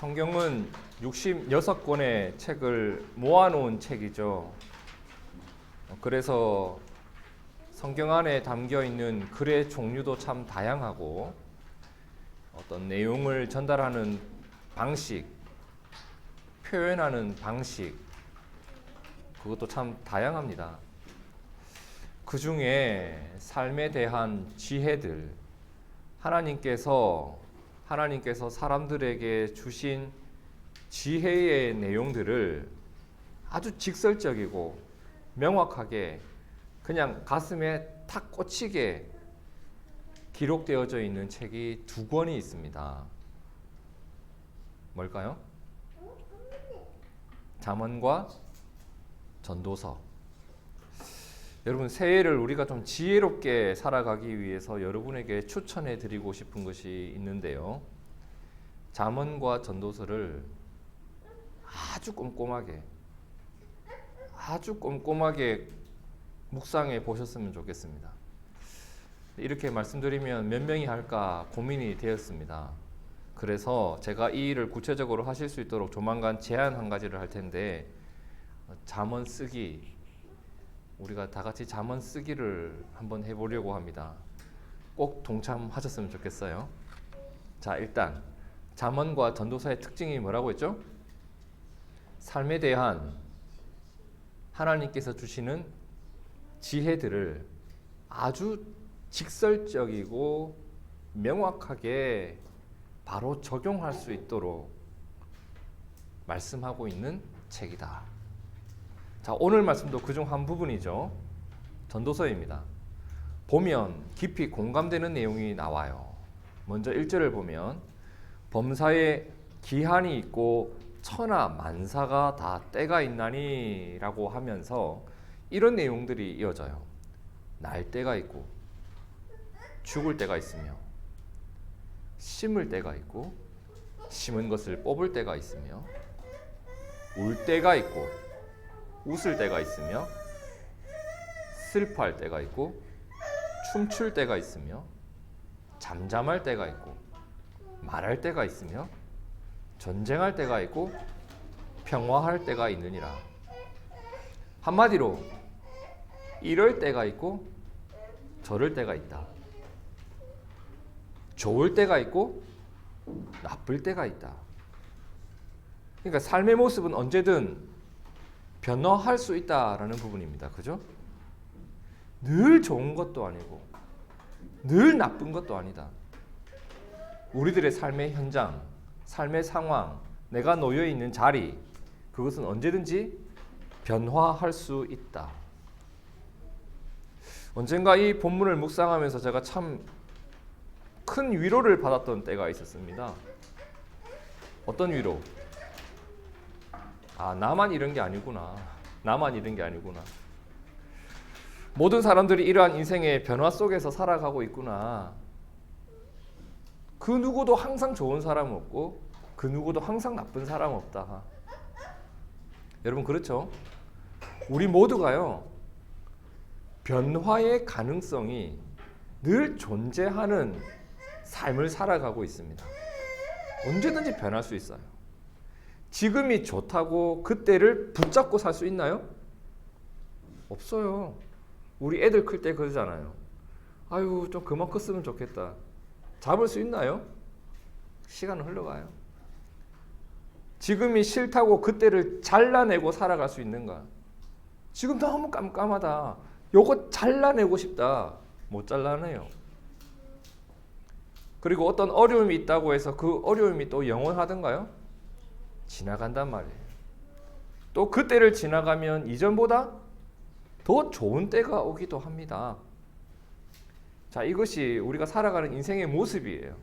성경은 66권의 책을 모아놓은 책이죠. 그래서 성경 안에 담겨 있는 글의 종류도 참 다양하고 어떤 내용을 전달하는 방식, 표현하는 방식, 그것도 참 다양합니다. 그 중에 삶에 대한 지혜들, 하나님께서 하나님께서 사람들에게 주신 지혜의 내용들을 아주 직설적이고 명확하게 그냥 가슴에 탁 꽂히게 기록되어져 있는 책이 두 권이 있습니다. 뭘까요? 잠언과 전도서. 여러분 새해를 우리가 좀 지혜롭게 살아가기 위해서 여러분에게 추천해 드리고 싶은 것이 있는데요. 잠언과 전도서를 아주 꼼꼼하게 아주 꼼꼼하게 묵상해 보셨으면 좋겠습니다. 이렇게 말씀드리면 몇 명이 할까 고민이 되었습니다. 그래서 제가 이 일을 구체적으로 하실 수 있도록 조만간 제안 한 가지를 할 텐데 어, 잠언 쓰기 우리가 다 같이 잠언 쓰기를 한번 해보려고 합니다. 꼭 동참하셨으면 좋겠어요. 자 일단 잠언과 전도사의 특징이 뭐라고 했죠? 삶에 대한 하나님께서 주시는 지혜들을 아주 직설적이고 명확하게 바로 적용할 수 있도록 말씀하고 있는 책이다. 자, 오늘 말씀도 그중 한 부분이죠. 전도서입니다. 보면 깊이 공감되는 내용이 나와요. 먼저 1절을 보면 범사에 기한이 있고 천하 만사가 다 때가 있나니라고 하면서 이런 내용들이 이어져요. 날 때가 있고 죽을 때가 있으며 심을 때가 있고 심은 것을 뽑을 때가 있으며 울 때가 있고 웃을 때가 있으며 슬퍼할 때가 있고 춤출 때가 있으며 잠잠할 때가 있고 말할 때가 있으며 전쟁할 때가 있고 평화할 때가 있느니라. 한마디로 이럴 때가 있고 저럴 때가 있다. 좋을 때가 있고 나쁠 때가 있다. 그러니까 삶의 모습은 언제든 변화할 수 있다라는 부분입니다. 그죠? 늘 좋은 것도 아니고 늘 나쁜 것도 아니다. 우리들의 삶의 현장, 삶의 상황, 내가 놓여 있는 자리 그것은 언제든지 변화할 수 있다. 언젠가 이 본문을 묵상하면서 제가 참 큰 위로를 받았던 때가 있었습니다. 어떤 위로? 아, 나만 이런 게 아니구나. 나만 이런 게 아니구나. 모든 사람들이 이러한 인생의 변화 속에서 살아가고 있구나. 그 누구도 항상 좋은 사람 없고 그 누구도 항상 나쁜 사람 없다. 여러분 그렇죠? 우리 모두가요. 변화의 가능성이 늘 존재하는 삶을 살아가고 있습니다. 언제든지 변할 수 있어요. 지금이 좋다고 그때를 붙잡고 살 수 있나요? 없어요. 우리 애들 클 때 그러잖아요. 아유, 좀 그만 컸으면 좋겠다. 잡을 수 있나요? 시간은 흘러가요. 지금이 싫다고 그때를 잘라내고 살아갈 수 있는가? 지금 너무 깜깜하다. 요거 잘라내고 싶다. 못 잘라내요. 그리고 어떤 어려움이 있다고 해서 그 어려움이 또 영원하던가요? 지나간단 말이에요. 또 그 때를 지나가면 이전보다 더 좋은 때가 오기도 합니다. 자, 이것이 우리가 살아가는 인생의 모습이에요.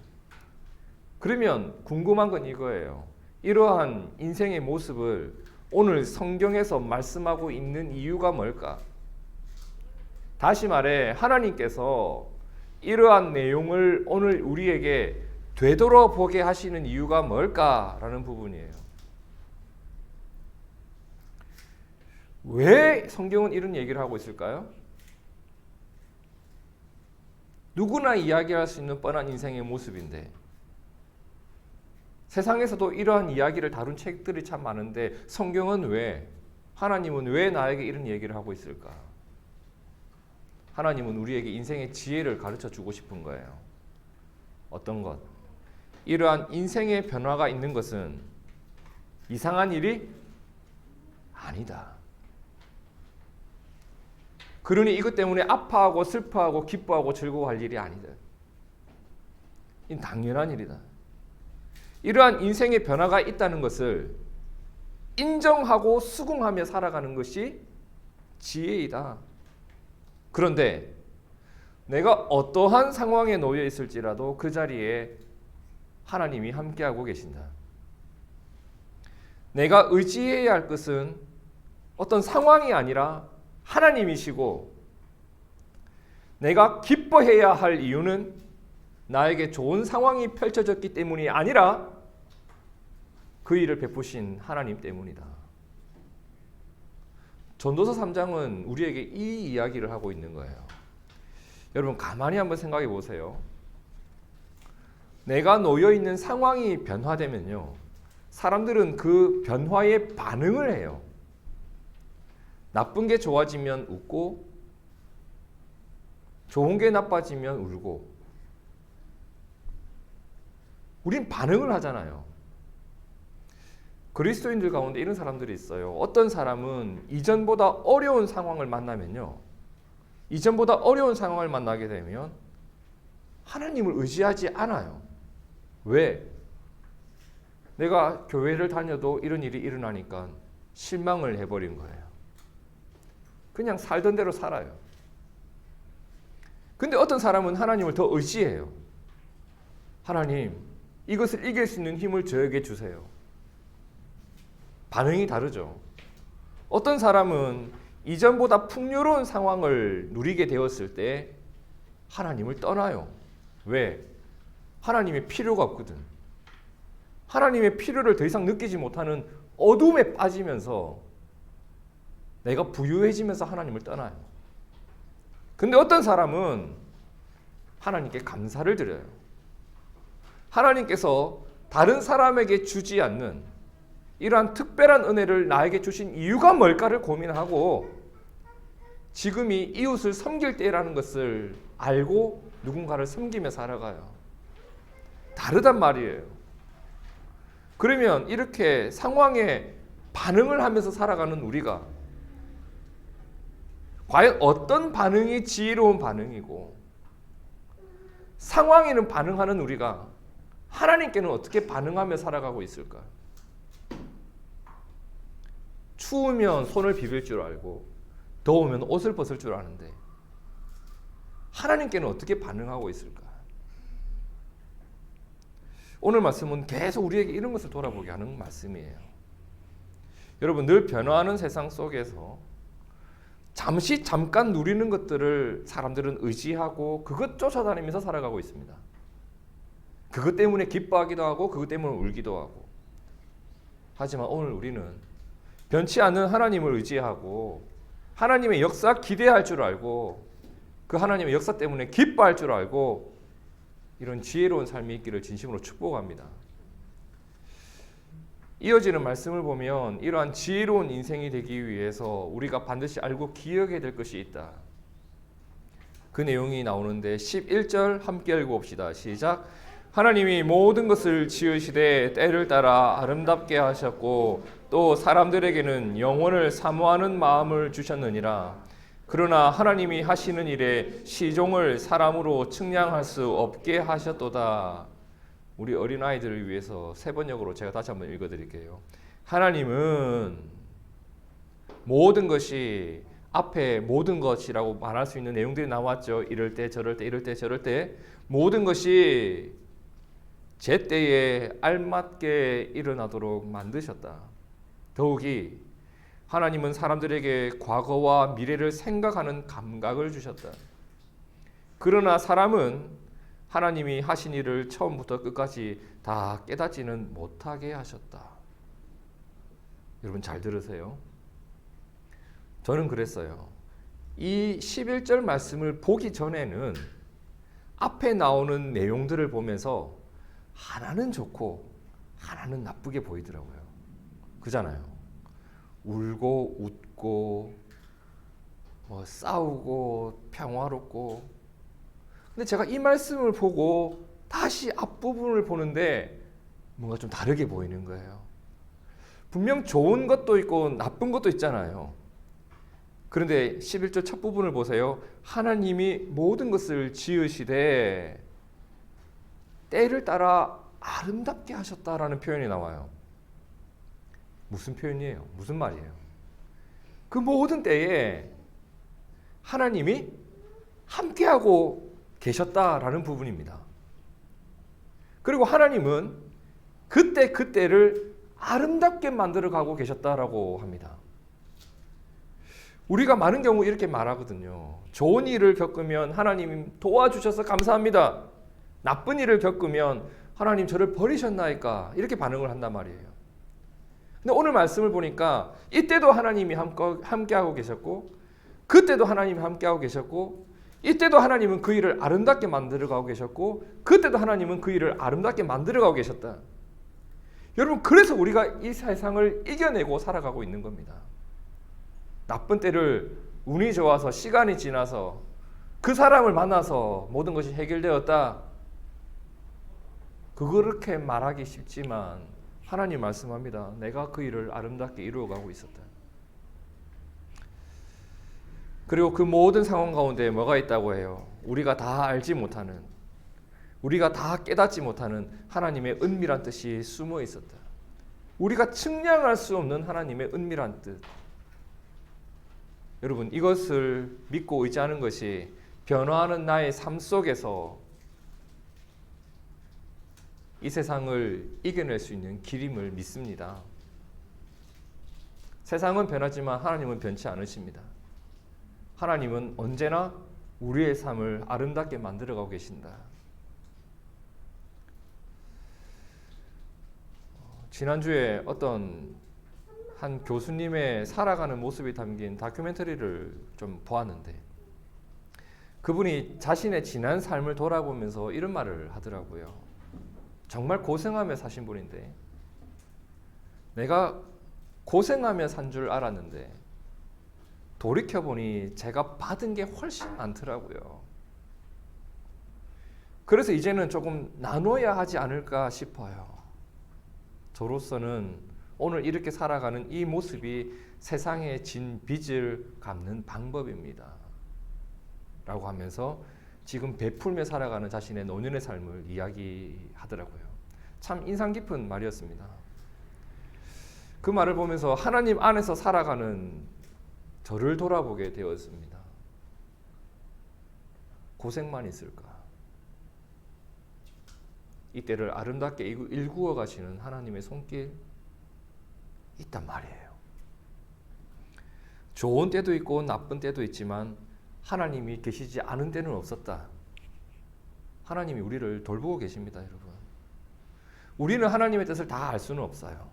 그러면 궁금한 건 이거예요. 이러한 인생의 모습을 오늘 성경에서 말씀하고 있는 이유가 뭘까? 다시 말해, 하나님께서 이러한 내용을 오늘 우리에게 되돌아보게 하시는 이유가 뭘까라는 부분이에요. 왜 성경은 이런 얘기를 하고 있을까요? 누구나 이야기할 수 있는 뻔한 인생의 모습인데 세상에서도 이러한 이야기를 다룬 책들이 참 많은데 성경은 왜 하나님은 왜 나에게 이런 얘기를 하고 있을까? 하나님은 우리에게 인생의 지혜를 가르쳐 주고 싶은 거예요. 어떤 것? 이러한 인생의 변화가 있는 것은 이상한 일이 아니다. 그러니 이것 때문에 아파하고 슬퍼하고 기뻐하고 즐거워할 일이 아니다. 이 당연한 일이다. 이러한 인생의 변화가 있다는 것을 인정하고 수긍하며 살아가는 것이 지혜이다. 그런데 내가 어떠한 상황에 놓여 있을지라도 그 자리에 하나님이 함께하고 계신다. 내가 의지해야 할 것은 어떤 상황이 아니라 하나님이시고 내가 기뻐해야 할 이유는 나에게 좋은 상황이 펼쳐졌기 때문이 아니라 그 일을 베푸신 하나님 때문이다. 전도서 3장은 우리에게 이 이야기를 하고 있는 거예요. 여러분 가만히 한번 생각해 보세요. 내가 놓여 있는 상황이 변화되면요. 사람들은 그 변화에 반응을 해요. 나쁜 게 좋아지면 웃고 좋은 게 나빠지면 울고 우린 반응을 하잖아요. 그리스도인들 가운데 이런 사람들이 있어요. 어떤 사람은 이전보다 어려운 상황을 만나면요. 이전보다 어려운 상황을 만나게 되면 하나님을 의지하지 않아요. 왜? 내가 교회를 다녀도 이런 일이 일어나니까 실망을 해버린 거예요. 그냥 살던 대로 살아요. 근데 어떤 사람은 하나님을 더 의지해요. 하나님, 이것을 이길 수 있는 힘을 저에게 주세요. 반응이 다르죠. 어떤 사람은 이전보다 풍요로운 상황을 누리게 되었을 때 하나님을 떠나요. 왜? 하나님의 필요가 없거든. 하나님의 필요를 더 이상 느끼지 못하는 어둠에 빠지면서 내가 부유해지면서 하나님을 떠나요. 근데 어떤 사람은 하나님께 감사를 드려요. 하나님께서 다른 사람에게 주지 않는 이러한 특별한 은혜를 나에게 주신 이유가 뭘까를 고민하고 지금이 이웃을 섬길 때라는 것을 알고 누군가를 섬기며 살아가요. 다르단 말이에요. 그러면 이렇게 상황에 반응을 하면서 살아가는 우리가 과연 어떤 반응이 지혜로운 반응이고 상황에는 반응하는 우리가 하나님께는 어떻게 반응하며 살아가고 있을까? 추우면 손을 비빌 줄 알고 더우면 옷을 벗을 줄 아는데 하나님께는 어떻게 반응하고 있을까? 오늘 말씀은 계속 우리에게 이런 것을 돌아보게 하는 말씀이에요. 여러분 늘 변화하는 세상 속에서 잠시 잠깐 누리는 것들을 사람들은 의지하고 그것 쫓아다니면서 살아가고 있습니다. 그것 때문에 기뻐하기도 하고 그것 때문에 울기도 하고. 하지만 오늘 우리는 변치 않는 하나님을 의지하고 하나님의 역사 기대할 줄 알고 그 하나님의 역사 때문에 기뻐할 줄 알고 이런 지혜로운 삶이 있기를 진심으로 축복합니다. 이어지는 말씀을 보면 이러한 지혜로운 인생이 되기 위해서 우리가 반드시 알고 기억해야 될 것이 있다. 그 내용이 나오는데 11절 함께 읽어 봅시다. 시작. 하나님이 모든 것을 지으시되 때를 따라 아름답게 하셨고 또 사람들에게는 영혼을 사모하는 마음을 주셨느니라. 그러나 하나님이 하시는 일에 시종을 사람으로 측량할 수 없게 하셨도다. 우리 어린 아이들을 위해서 세 번역으로 제가 다시 한번 읽어드릴게요. 하나님은 모든 것이 앞에 모든 것이라고 말할 수 있는 내용들이 나왔죠. 이럴 때 저럴 때 이럴 때 저럴 때 모든 것이 제 때에 알맞게 일어나도록 만드셨다. 더욱이 하나님은 사람들에게 과거와 미래를 생각하는 감각을 주셨다. 그러나 사람은 하나님이 하신 일을 처음부터 끝까지 다 깨닫지는 못하게 하셨다. 여러분 잘 들으세요. 저는 그랬어요. 이 11절 말씀을 보기 전에는 앞에 나오는 내용들을 보면서 하나는 좋고 하나는 나쁘게 보이더라고요. 그잖아요. 울고 웃고 뭐 싸우고 평화롭고 근데 제가 이 말씀을 보고 다시 앞부분을 보는데 뭔가 좀 다르게 보이는 거예요. 분명 좋은 것도 있고 나쁜 것도 있잖아요. 그런데 11절 첫 부분을 보세요. 하나님이 모든 것을 지으시되 때를 따라 아름답게 하셨다라는 표현이 나와요. 무슨 표현이에요? 무슨 말이에요? 그 모든 때에 하나님이 함께하고 계셨다라는 부분입니다. 그리고 하나님은 그때 그때를 아름답게 만들어 가고 계셨다라고 합니다. 우리가 많은 경우 이렇게 말하거든요. 좋은 일을 겪으면 하나님 도와주셔서 감사합니다. 나쁜 일을 겪으면 하나님 저를 버리셨나이까 이렇게 반응을 한단 말이에요. 근데 오늘 말씀을 보니까 이때도 하나님이 함께하고 계셨고 그때도 하나님이 함께하고 계셨고 이때도 하나님은 그 일을 아름답게 만들어가고 계셨고 그때도 하나님은 그 일을 아름답게 만들어가고 계셨다. 여러분 그래서 우리가 이 세상을 이겨내고 살아가고 있는 겁니다. 나쁜 때를 운이 좋아서 시간이 지나서 그 사람을 만나서 모든 것이 해결되었다. 그렇게 말하기 쉽지만 하나님 말씀합니다. 내가 그 일을 아름답게 이루어가고 있었다. 그리고 그 모든 상황 가운데 뭐가 있다고 해요? 우리가 다 알지 못하는, 우리가 다 깨닫지 못하는 하나님의 은밀한 뜻이 숨어 있었다. 우리가 측량할 수 없는 하나님의 은밀한 뜻. 여러분, 이것을 믿고 의지하는 것이 변화하는 나의 삶 속에서 이 세상을 이겨낼 수 있는 길임을 믿습니다. 세상은 변하지만 하나님은 변치 않으십니다. 하나님은 언제나 우리의 삶을 아름답게 만들어가고 계신다. 지난주에 어떤 한 교수님의 살아가는 모습이 담긴 다큐멘터리를 좀 보았는데 그분이 자신의 지난 삶을 돌아보면서 이런 말을 하더라고요. 정말 고생하며 사신 분인데 내가 고생하며 산 줄 알았는데 돌이켜 보니 제가 받은 게 훨씬 많더라고요. 그래서 이제는 조금 나눠야 하지 않을까 싶어요. 저로서는 오늘 이렇게 살아가는 이 모습이 세상에 진 빚을 갚는 방법입니다. 라고 하면서 지금 베풀며 살아가는 자신의 노년의 삶을 이야기하더라고요. 참 인상 깊은 말이었습니다. 그 말을 보면서 하나님 안에서 살아가는 저를 돌아보게 되었습니다. 고생만 있을까? 이 때를 아름답게 일구어 가시는 하나님의 손길 있단 말이에요. 좋은 때도 있고 나쁜 때도 있지만 하나님이 계시지 않은 때는 없었다. 하나님이 우리를 돌보고 계십니다, 여러분. 우리는 하나님의 뜻을 다 알 수는 없어요.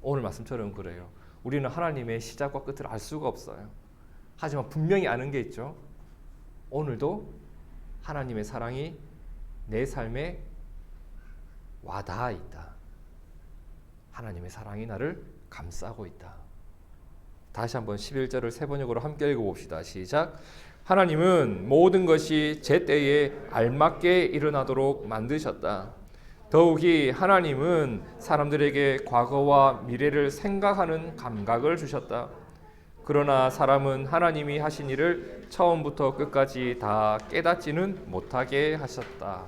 오늘 말씀처럼 그래요. 우리는 하나님의 시작과 끝을 알 수가 없어요. 하지만 분명히 아는 게 있죠. 오늘도 하나님의 사랑이 내 삶에 와닿아 있다. 하나님의 사랑이 나를 감싸고 있다. 다시 한번 11절을 세 번역으로 함께 읽어봅시다. 시작. 하나님은 모든 것이 제 때에 알맞게 일어나도록 만드셨다. 더욱이 하나님은 사람들에게 과거와 미래를 생각하는 감각을 주셨다. 그러나 사람은 하나님이 하신 일을 처음부터 끝까지 다 깨닫지는 못하게 하셨다.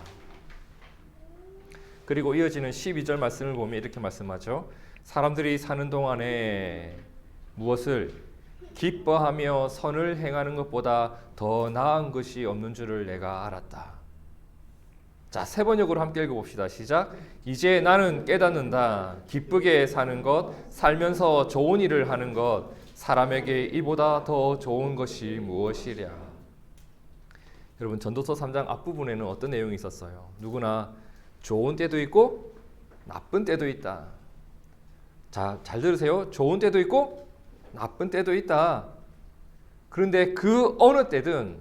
그리고 이어지는 12절 말씀을 보면 이렇게 말씀하죠. 사람들이 사는 동안에 무엇을 기뻐하며 선을 행하는 것보다 더 나은 것이 없는 줄을 내가 알았다. 자, 세 번역으로 함께 읽어봅시다. 시작. 이제 나는 깨닫는다. 기쁘게 사는 것, 살면서 좋은 일을 하는 것, 사람에게 이보다 더 좋은 것이 무엇이랴. 여러분, 전도서 3장 앞부분에는 어떤 내용이 있었어요? 누구나 좋은 때도 있고 나쁜 때도 있다. 자, 잘 들으세요. 좋은 때도 있고 나쁜 때도 있다. 그런데 그 어느 때든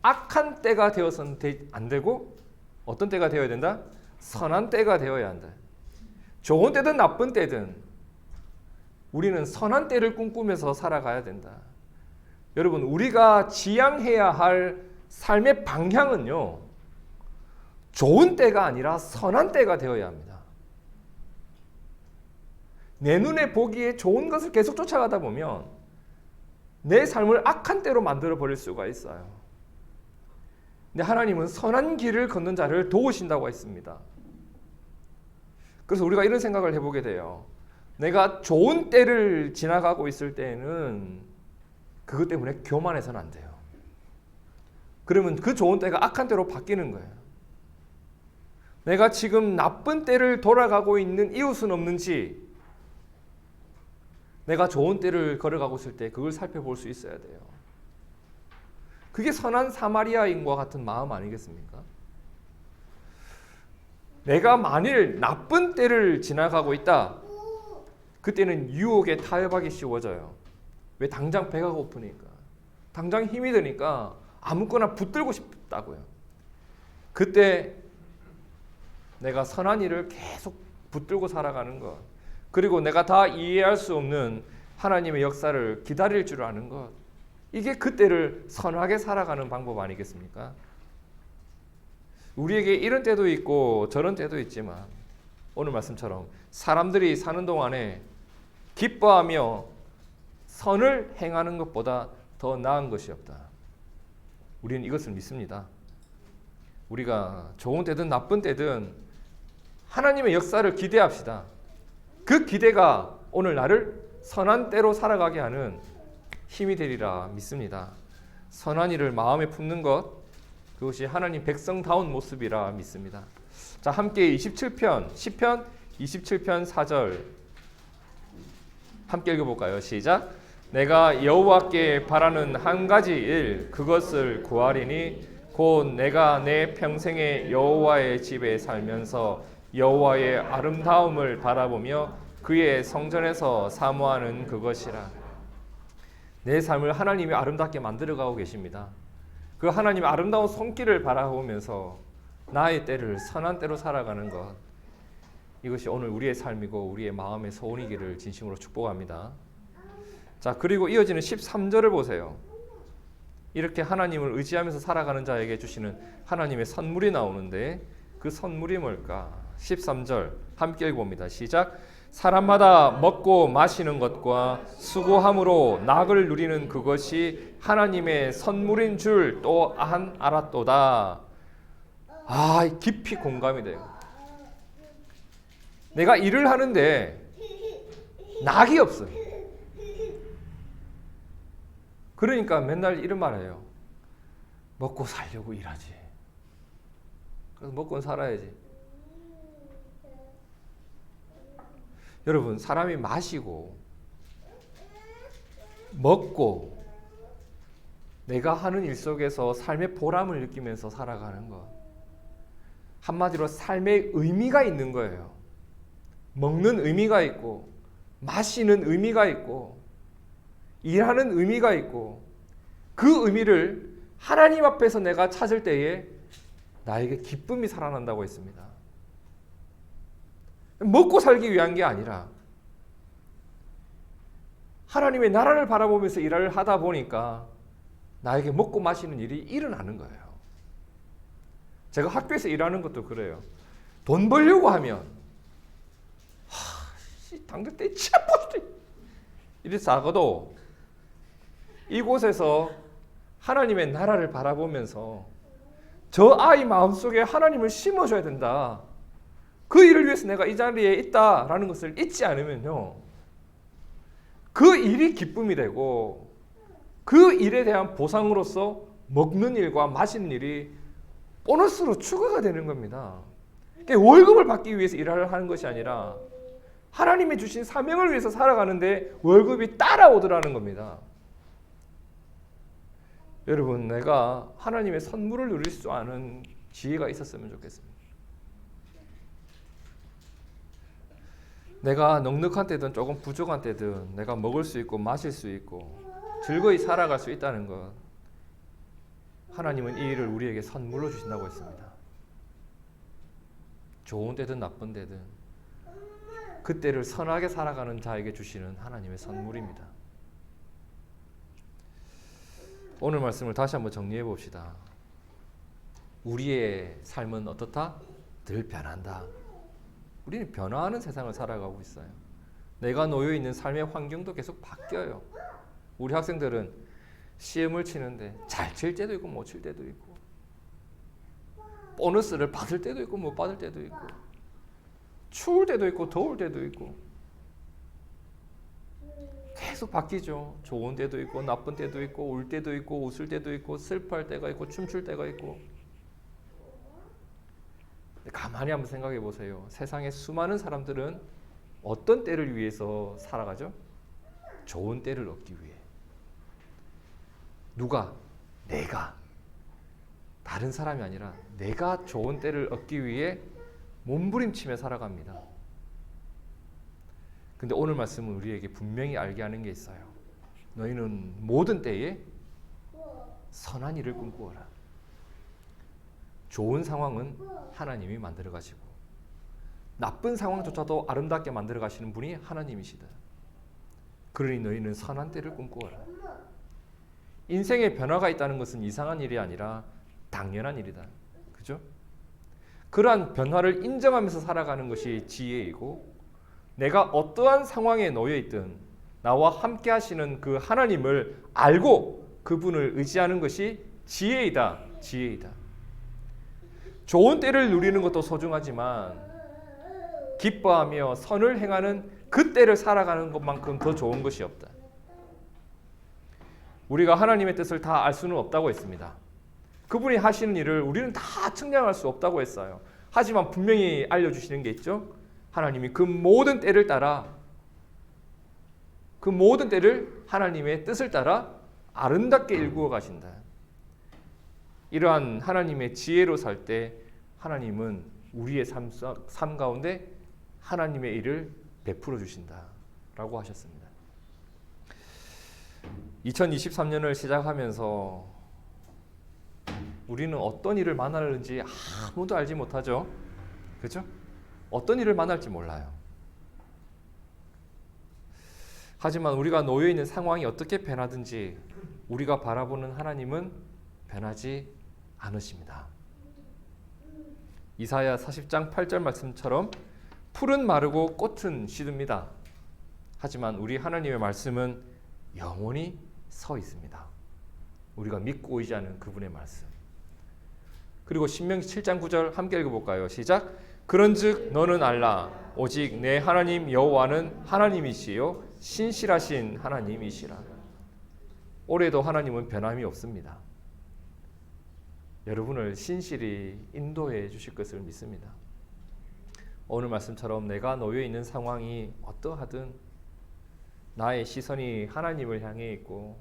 악한 때가 되어서는 안 되고 어떤 때가 되어야 된다? 선한 때가 되어야 한다. 좋은 때든 나쁜 때든 우리는 선한 때를 꿈꾸면서 살아가야 된다. 여러분, 우리가 지향해야 할 삶의 방향은요, 좋은 때가 아니라 선한 때가 되어야 합니다. 내 눈에 보기에 좋은 것을 계속 쫓아가다 보면 내 삶을 악한 때로 만들어 버릴 수가 있어요. 근데 하나님은 선한 길을 걷는 자를 도우신다고 했습니다. 그래서 우리가 이런 생각을 해보게 돼요. 내가 좋은 때를 지나가고 있을 때에는 그것 때문에 교만해서는 안 돼요. 그러면 그 좋은 때가 악한 때로 바뀌는 거예요. 내가 지금 나쁜 때를 돌아가고 있는 이웃은 없는지 내가 좋은 때를 걸어가고 있을 때 그걸 살펴볼 수 있어야 돼요. 그게 선한 사마리아인과 같은 마음 아니겠습니까? 내가 만일 나쁜 때를 지나가고 있다. 그때는 유혹에 타협하기 쉬워져요. 왜 당장 배가 고프니까. 당장 힘이 드니까 아무거나 붙들고 싶다고요. 그때 내가 선한 일을 계속 붙들고 살아가는 것. 그리고 내가 다 이해할 수 없는 하나님의 역사를 기다릴 줄 아는 것. 이게 그때를 선하게 살아가는 방법 아니겠습니까? 우리에게 이런 때도 있고 저런 때도 있지만 오늘 말씀처럼 사람들이 사는 동안에 기뻐하며 선을 행하는 것보다 더 나은 것이 없다. 우리는 이것을 믿습니다. 우리가 좋은 때든 나쁜 때든 하나님의 역사를 기대합시다. 그 기대가 오늘 나를 선한 때로 살아가게 하는 힘이 되리라 믿습니다. 선한 일을 마음에 품는 것 그것이 하나님 백성다운 모습이라 믿습니다. 자, 함께 27편 10편 27편 4절 함께 읽어 볼까요? 시작. 내가 여호와께 바라는 한 가지 일 그것을 구하리니 곧 내가 내 평생에 여호와의 집에 살면서 여호와의 아름다움을 바라보며 그의 성전에서 사모하는 그것이라. 내 삶을 하나님이 아름답게 만들어가고 계십니다. 그 하나님의 아름다운 손길을 바라보면서 나의 때를 선한 때로 살아가는 것 이것이 오늘 우리의 삶이고 우리의 마음의 소원이기를 진심으로 축복합니다. 자 그리고 이어지는 13절을 보세요. 이렇게 하나님을 의지하면서 살아가는 자에게 주시는 하나님의 선물이 나오는데 그 선물이 뭘까? 13절 함께 읽어봅니다. 시작. 사람마다 먹고 마시는 것과 수고함으로 낙을 누리는 그것이 하나님의 선물인 줄 또한 알았도다. 아, 깊이 공감이 돼요. 내가 일을 하는데 낙이 없어요. 그러니까 맨날 이런 말 해요. 먹고 살려고 일하지. 그래서 먹고는 살아야지. 여러분 사람이 마시고 먹고 내가 하는 일 속에서 삶의 보람을 느끼면서 살아가는 것 한마디로 삶의 의미가 있는 거예요. 먹는 의미가 있고 마시는 의미가 있고 일하는 의미가 있고 그 의미를 하나님 앞에서 내가 찾을 때에 나에게 기쁨이 살아난다고 했습니다. 먹고 살기 위한 게 아니라 하나님의 나라를 바라보면서 일을 하다 보니까 나에게 먹고 마시는 일이 일어나는 거예요. 제가 학교에서 일하는 것도 그래요. 돈 벌려고 하면 하, 당근 때 치아포스트 이리 싸고도 이곳에서 하나님의 나라를 바라보면서 저 아이 마음속에 하나님을 심어줘야 된다. 그 일을 위해서 내가 이 자리에 있다라는 것을 잊지 않으면요. 그 일이 기쁨이 되고 그 일에 대한 보상으로서 먹는 일과 마시는 일이 보너스로 추가가 되는 겁니다. 그러니까 월급을 받기 위해서 일을 하는 것이 아니라 하나님이 주신 사명을 위해서 살아가는데 월급이 따라오더라는 겁니다. 여러분, 내가 하나님의 선물을 누릴 수 아는 지혜가 있었으면 좋겠습니다. 내가 넉넉한 때든 조금 부족한 때든 내가 먹을 수 있고 마실 수 있고 즐거이 살아갈 수 있다는 것 하나님은 이 일을 우리에게 선물로 주신다고 했습니다. 좋은 때든 나쁜 때든 그때를 선하게 살아가는 자에게 주시는 하나님의 선물입니다. 오늘 말씀을 다시 한번 정리해 봅시다. 우리의 삶은 어떻다? 늘 변한다. 우리는 변화하는 세상을 살아가고 있어요. 내가 놓여 있는 삶의 환경도 계속 바뀌어요. 우리 학생들은 시험을 치는데 잘 칠 때도 있고 못 칠 때도 있고 보너스를 받을 때도 있고 못 받을 때도 있고 추울 때도 있고 더울 때도 있고 계속 바뀌죠. 좋은 때도 있고 나쁜 때도 있고 울 때도 있고 웃을 때도 있고 슬퍼할 때가 있고 춤출 때가 있고 가만히 한번 생각해 보세요. 세상에 수많은 사람들은 어떤 때를 위해서 살아가죠? 좋은 때를 얻기 위해. 누가? 내가. 다른 사람이 아니라 내가 좋은 때를 얻기 위해 몸부림치며 살아갑니다. 근데 오늘 말씀은 우리에게 분명히 알게 하는 게 있어요. 너희는 모든 때에 선한 일을 꿈꾸어라. 좋은 상황은 하나님이 만들어 가시고 나쁜 상황조차도 아름답게 만들어 가시는 분이 하나님이시다. 그러니 너희는 선한 때를 꿈꾸어라. 인생에 변화가 있다는 것은 이상한 일이 아니라 당연한 일이다. 그죠? 그러한 변화를 인정하면서 살아가는 것이 지혜이고 내가 어떠한 상황에 놓여 있든 나와 함께 하시는 그 하나님을 알고 그분을 의지하는 것이 지혜이다. 지혜이다. 좋은 때를 누리는 것도 소중하지만 기뻐하며 선을 행하는 그 때를 살아가는 것만큼 더 좋은 것이 없다. 우리가 하나님의 뜻을 다 알 수는 없다고 했습니다. 그분이 하시는 일을 우리는 다 측량할 수 없다고 했어요. 하지만 분명히 알려주시는 게 있죠. 하나님이 그 모든 때를 따라 그 모든 때를 하나님의 뜻을 따라 아름답게 일구어 가신다. 이러한 하나님의 지혜로 살 때 하나님은 우리의 삶, 삶 가운데 하나님의 일을 베풀어 주신다라고 하셨습니다. 2023년을 시작하면서 우리는 어떤 일을 만나는지 아무도 알지 못하죠. 그렇죠? 어떤 일을 만날지 몰라요. 하지만 우리가 놓여 있는 상황이 어떻게 변하든지 우리가 바라보는 하나님은 변하지 않으십니다. 이사야 40장 8절 말씀처럼 풀은 마르고 꽃은 시듭니다. 하지만 우리 하나님의 말씀은 영원히 서 있습니다. 우리가 믿고 의지하는 그분의 말씀. 그리고 신명기 7장 9절 함께 읽어볼까요? 시작. 그런즉 너는 알라 오직 내 하나님 여호와는 하나님이시요 신실하신 하나님이시라. 올해도 하나님은 변함이 없습니다. 여러분을 신실히 인도해 주실 것을 믿습니다. 오늘 말씀처럼 내가 놓여 있는 상황이 어떠하든 나의 시선이 하나님을 향해 있고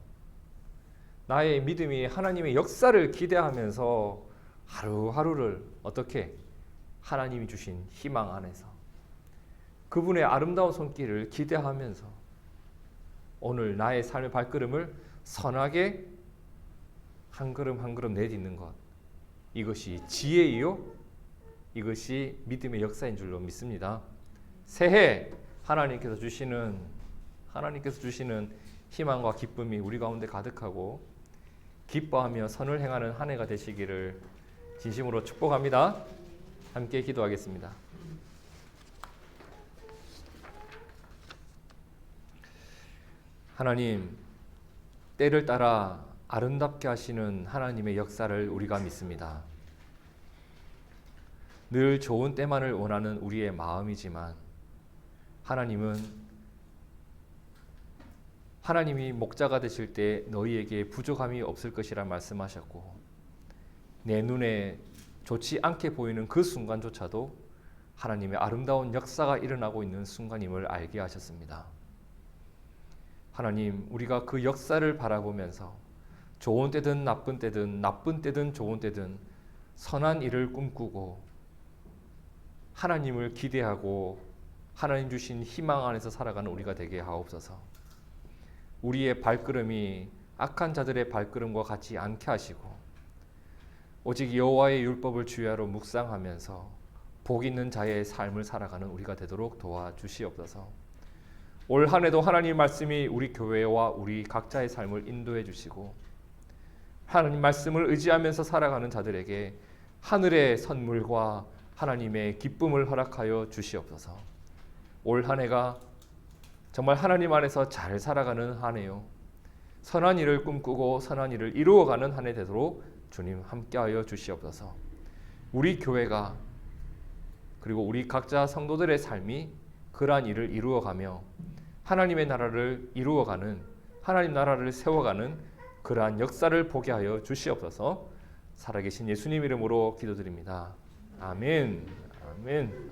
나의 믿음이 하나님의 역사를 기대하면서 하루하루를 어떻게 하나님이 주신 희망 안에서 그분의 아름다운 손길을 기대하면서 오늘 나의 삶의 발걸음을 선하게 한 걸음 한 걸음 내딛는 것 이것이 지혜이요 이것이 믿음의 역사인 줄로 믿습니다. 새해 하나님께서 주시는 하나님께서 주시는 희망과 기쁨이 우리 가운데 가득하고 기뻐하며 선을 행하는 한 해가 되시기를 진심으로 축복합니다. 함께 기도하겠습니다. 하나님, 때를 따라 아름답게 하시는 하나님의 역사를 우리가 믿습니다. 늘 좋은 때만을 원하는 우리의 마음이지만 하나님은 하나님이 목자가 되실 때 너희에게 부족함이 없을 것이라 말씀하셨고 내 눈에 좋지 않게 보이는 그 순간조차도 하나님의 아름다운 역사가 일어나고 있는 순간임을 알게 하셨습니다. 하나님, 우리가 그 역사를 바라보면서 좋은 때든 나쁜 때든 나쁜 때든 좋은 때든 선한 일을 꿈꾸고 하나님을 기대하고 하나님 주신 희망 안에서 살아가는 우리가 되게 하옵소서. 우리의 발걸음이 악한 자들의 발걸음과 같지 않게 하시고 오직 여호와의 율법을 주야로 묵상하면서 복 있는 자의 삶을 살아가는 우리가 되도록 도와주시옵소서. 올 한해도 하나님 말씀이 우리 교회와 우리 각자의 삶을 인도해 주시고 하나님 말씀을 의지하면서 살아가는 자들에게 하늘의 선물과 하나님의 기쁨을 허락하여 주시옵소서. 올 한 해가 정말 하나님 안에서 잘 살아가는 한 해요. 선한 일을 꿈꾸고 선한 일을 이루어가는 한 해 되도록 주님 함께하여 주시옵소서. 우리 교회가 그리고 우리 각자 성도들의 삶이 그러한 일을 이루어가며 하나님의 나라를 이루어가는 하나님 나라를 세워가는 그러한 역사를 보게 하여 주시옵소서. 살아계신 예수님 이름으로 기도드립니다. 아멘. 아멘.